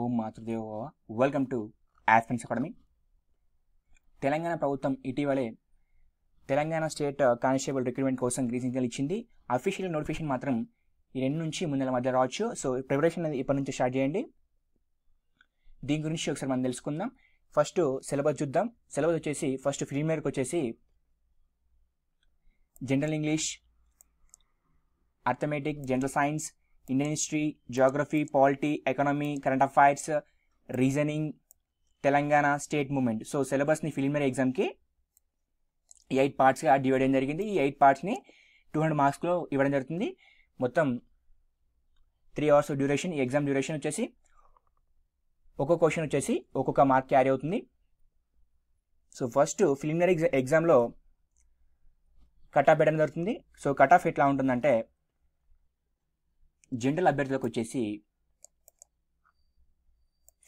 Om మాతృదేవ welcome to Aspens academy Telangana ప్రభుత్వం ఇటీవలే Telangana state constable recruitment కోసం గ్రీన్ సిగ్నల్ ఇచ్చింది. అఫీషియల్ నోటిఫికేషన్ మాత్రం ఈ రెండు నుంచి మూడు నెలల మధ్య రావచ్చు. సో ప్రిపరేషన్ అనేది ఇప్పటి నుంచి స్టార్ట్ చేయండి. దీని గురించి ఒకసారి మనం తెలుసుకుందాం. ఫస్ట్ సిలబస్ చూద్దాం. సిలబస్ వచ్చేసి ఫస్ట్ ప్రీమియర్కి వచ్చేసి general English arithmetic general science Indian history geography polity economy current affairs reasoning Telangana state movement so సిలబస్ని ఫిలిమరీ ఎగ్జామ్కి ఈ ఎయిట్ పార్ట్స్గా డివైడ్ చేయడం జరిగింది. ఈ ఎయిట్ పార్ట్స్ని టూ హండ్రెడ్ మార్క్స్లో ఇవ్వడం జరుగుతుంది. మొత్తం త్రీ అవర్స్ డ్యూరేషన్ ఈ ఎగ్జామ్ డ్యూరేషన్ వచ్చేసి ఒక్కొక్క క్వశ్చన్ వచ్చేసి ఒక్కొక్క మార్క్ క్యారీ అవుతుంది. సో ఫస్ట్ ఫిలిమినరీ ఎగ్జామ్లో కట్ ఆఫ్ పెట్టడం జరుగుతుంది. సో కట్ ఆఫ్ ఎట్లా ఉంటుందంటే జనరల్ అభ్యర్థులకు వచ్చేసి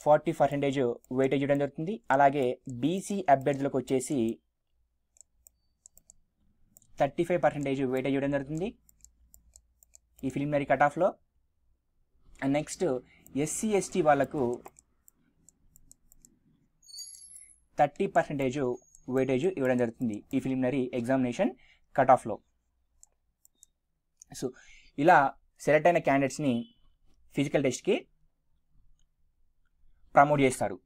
ఫార్టీ పర్సెంటేజ్ వెయిటేజ్ ఇవ్వడం జరుగుతుంది. అలాగే బీసీ అభ్యర్థులకు వచ్చేసి థర్టీ ఫైవ్ పర్సెంటేజ్ వెయిటేజ్ ఇవ్వడం జరుగుతుంది. ఈ ఫిలిమినరీ కట్ ఆఫ్లో అండ్ నెక్స్ట్ ఎస్సీ ఎస్టీ వాళ్ళకు థర్టీ పర్సెంటేజ్ వెయిటేజ్ ఇవ్వడం జరుగుతుంది. ఈ ఫిలిమినరీ ఎగ్జామినేషన్ కట్ ఆఫ్లో సో ఇలా సెలెక్ట్ అయిన క్యాండిడేట్స్ని ఫిజికల్ టెస్ట్కి ప్రమోట్ చేస్తారు.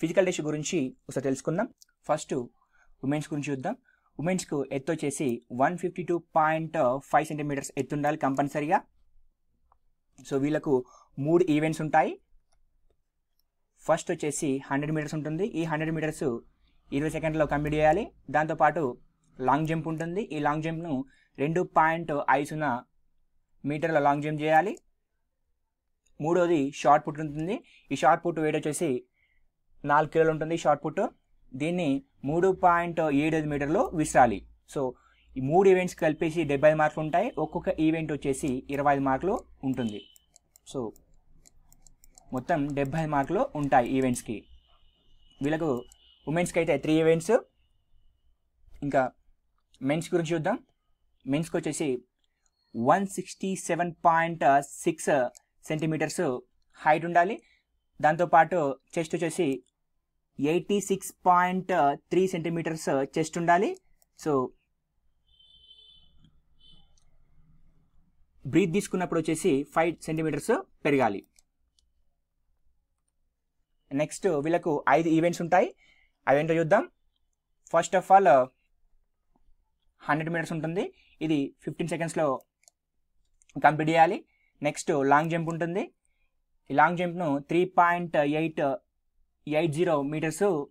ఫిజికల్ టెస్ట్ గురించి ఒకసారి తెలుసుకుందాం. ఫస్ట్ ఉమెన్స్ గురించి చూద్దాం. ఉమెన్స్కు ఎత్తు వచ్చేసి one fifty two point five centimeters ఎత్తు ఉండాలి కంపల్సరీగా సో వీళ్ళకు మూడు ఈవెంట్స్ ఉంటాయి. ఫస్ట్ వచ్చేసి హండ్రెడ్ మీటర్స్ ఉంటుంది. ఈ హండ్రెడ్ మీటర్స్ ఇరవై సెకండ్లో కంప్లీట్ చేయాలి. దాంతోపాటు లాంగ్ జంప్ ఉంటుంది. ఈ లాంగ్ జంప్ను రెండు పాయింట్ ఐదు సున్నా మీటర్ల లాంగ్ జంప్ చేయాలి. మూడోది షార్ట్ పుట్ ఉంటుంది. ఈ షార్ట్ పుట్ వెయిట్ వచ్చేసి నాలుగు కిలోలు ఉంటుంది షార్ట్ పుట్. దీన్ని మూడు పాయింట్ ఏడు ఐదు మీటర్లు విసరాలి. సో ఈ మూడు ఈవెంట్స్ కలిపేసి డెబ్బై మార్కులు ఉంటాయి. ఒక్కొక్క ఈవెంట్ వచ్చేసి ఇరవై ఐదు మార్కులు ఉంటుంది. సో మొత్తం డెబ్బై మార్కులు ఉంటాయి ఈవెంట్స్కి వీళ్ళకు ఉమెన్స్కి అయితే త్రీ ఈవెంట్స్ ఇంకా మెన్స్ గురించి చూద్దాం. మెన్స్కి వచ్చేసి one sixty seven point six centimeters height ఉండాలి. దాంతోపాటు చెస్ట్ వచ్చేసి eighty six point three centimeters chest ఉండాలి. సో బ్రీత్ తీసుకున్నప్పుడు వచ్చేసి ఫైవ్ సెంటీమీటర్స్ పెరగాలి. నెక్స్ట్ వీళ్ళకు ఐదు ఈవెంట్స్ ఉంటాయి. అవేంటో చూద్దాం. First of all hundred meters ఉంటుంది. ఇది ఫిఫ్టీన్ సెకండ్స్లో కంప్లీట్ చేయాలి. నెక్స్ట్ లాంగ్ జంప్ ఉంటుంది. ఈ long జంప్ను three point eight eight zero meters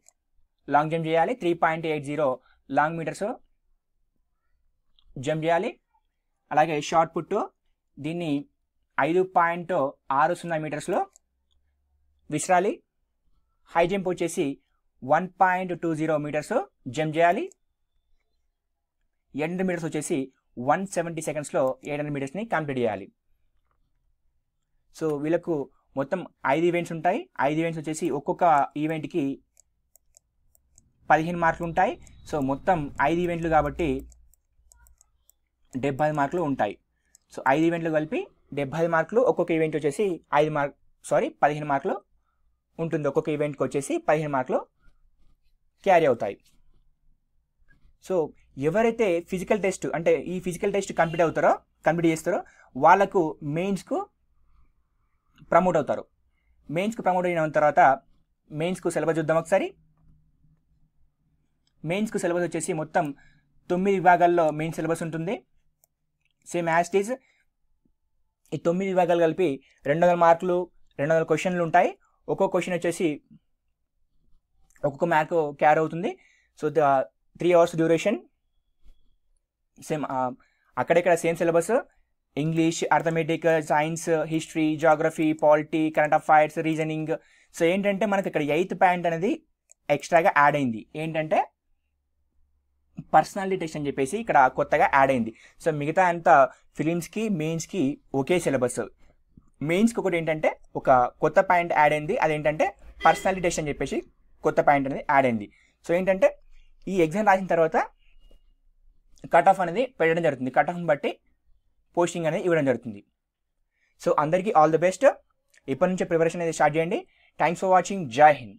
long jump చేయాలి. Three point eight zero long meters jump చేయాలి. అలాగే షార్ట్ పుట్ దీన్ని ఐదు పాయింట్ ఆరు సున్నా మీటర్స్లో విసిరాలి. హై జంప్ వచ్చేసి one point two zero meters jump చేయాలి. ఎండ్ మీటర్స్ వచ్చేసి వన్ సెవెంటీ సెకండ్స్లో ఎయిట్ హండ్రెడ్ మీటర్స్ని కంప్లీట్ చేయాలి. సో వీళ్ళకు మొత్తం ఐదు ఈవెంట్స్ ఉంటాయి. ఐదు ఈవెంట్స్ వచ్చేసి ఒక్కొక్క ఈవెంట్కి పదిహేను మార్కులు ఉంటాయి. సో మొత్తం ఐదు ఈవెంట్లు కాబట్టి డెబ్బై మార్కులు ఉంటాయి. సో ఐదు ఈవెంట్లు కలిపి డెబ్బై మార్కులు ఒక్కొక్క ఈవెంట్ వచ్చేసి ఐదు మార్క్ సారీ పదిహేను మార్కులు ఉంటుంది. ఒక్కొక్క ఈవెంట్కి వచ్చేసి పదిహేను మార్కులు క్యారీ అవుతాయి. సో ఎవరైతే ఫిజికల్ టెస్ట్ అంటే ఈ ఫిజికల్ టెస్ట్ కంప్లీట్ అవుతారో కంప్లీట్ చేస్తారో వాళ్ళకు మెయిన్స్కు ప్రమోట్ అవుతారు. మెయిన్స్కు ప్రమోట్ అయిన తర్వాత మెయిన్స్కు సిలబస్ చూద్దాం ఒకసారి. మెయిన్స్కు సిలబస్ వచ్చేసి మొత్తం తొమ్మిది విభాగాల్లో మెయిన్ సిలబస్ ఉంటుంది. సేమ్ యాస్టీజ్ ఈ తొమ్మిది విభాగాలు కలిపి రెండు వందల మార్కులు రెండు వందల క్వశ్చన్లు ఉంటాయి. ఒక్కొక్క క్వశ్చన్ వచ్చేసి ఒక్కొక్క మార్క్ క్యారీ అవుతుంది. So three hours duration same అక్కడెక్కడ same syllabus? English arithmetic science history geography polity current affairs reasoning. So ఏంటంటే మనకి ఇక్కడ ఎయిత్ పాయింట్ అనేది ఎక్స్ట్రాగా యాడ్ అయింది. ఏంటంటే పర్సనాలిటీ టెస్ట్ అని చెప్పేసి ఇక్కడ కొత్తగా యాడ్ అయింది. సో మిగతా అంతా ఫిలిమ్స్కి మెయిన్స్కి ఒకే సిలబస్. మెయిన్స్కి ఒకటి ఏంటంటే ఒక కొత్త పాయింట్ యాడ్ అయింది. అదేంటంటే పర్సనాలిటీ టెస్ట్ అని చెప్పేసి కొత్త పాయింట్ అనేది యాడ్ అయింది. సో ఏంటంటే ఈ ఎగ్జామ్ రాసిన తర్వాత కట్ ఆఫ్ అనేది పెట్టడం జరుగుతుంది. కట్ ఆఫ్ని బట్టి పోస్టింగ్ అనేది ఇవ్వడం జరుగుతుంది. సో అందరికీ ఆల్ ది బెస్ట్. ఇప్పటి నుంచే ప్రిపరేషన్ అనేది స్టార్ట్ చేయండి. థ్యాంక్స్ ఫర్ వాచింగ్ జై హింద్